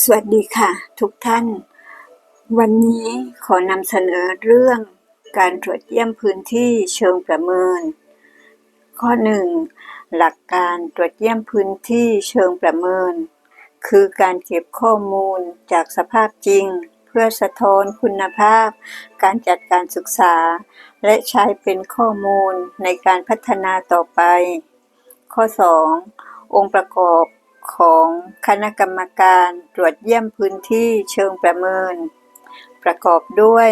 สวัสดีค่ะ ทุกท่าน วันนี้ขอนำเสนอเรื่องการตรวจเยี่ยมพื้นที่เชิงประเมิน ข้อ 1. หลักการตรวจเยี่ยมพื้นที่เชิงประเมิน คือการเก็บข้อมูลจากสภาพจริง เพื่อสะท้อนคุณภาพ การจัดการศึกษา และใช้เป็นข้อมูลในการพัฒนาต่อไป ข้อ 2. องค์ประกอบ คณะกรรมการตรวจเยี่ยมพื้นที่เชิงประเมิน ประกอบด้วย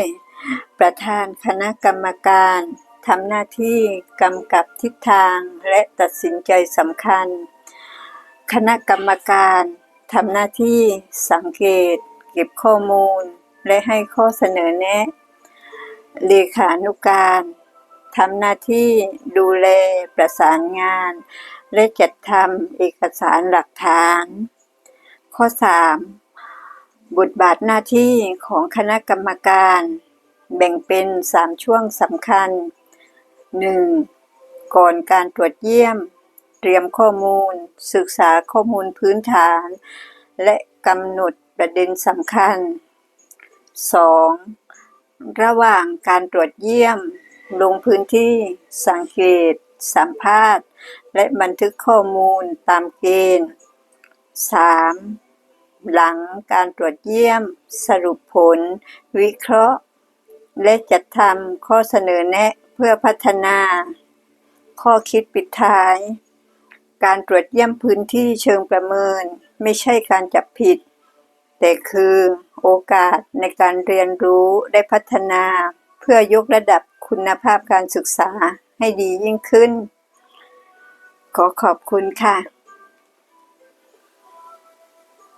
ประธานคณะกรรมการทำหน้าที่กำกับทิศทางและตัดสินใจสำคัญ คณะกรรมการทำหน้าที่สังเกต เก็บข้อมูล และให้ข้อเสนอแนะ เลขานุการทำหน้าที่ดูแลประสานงาน และจัดทำเอกสารหลักฐาน ข้อ 3. บทบาทหน้าที่ของคณะกรรมการ แบ่งเป็น 3 ช่วงสำคัญ 1. ก่อนการตรวจเยี่ยม เตรียมข้อมูล ศึกษาข้อมูลพื้นฐาน และกำหนดประเด็นสำคัญ 2. ระหว่างการตรวจเยี่ยม ลงพื้นที่สังเกต สัมภาษณ์ และบันทึกข้อมูลตามเกณฑ์ 3. หลังการตรวจเยี่ยม สรุปผล วิเคราะห์ และจัดทำข้อเสนอแนะเพื่อพัฒนา ข้อคิดปิดท้าย การตรวจเยี่ยมพื้นที่เชิงประเมิน ไม่ใช่การจับผิด แต่คือโอกาสในการเรียนรู้ได้พัฒนา เพื่อยกระดับคุณภาพการศึกษาให้ดียิ่งขึ้น ขอขอบคุณค่ะ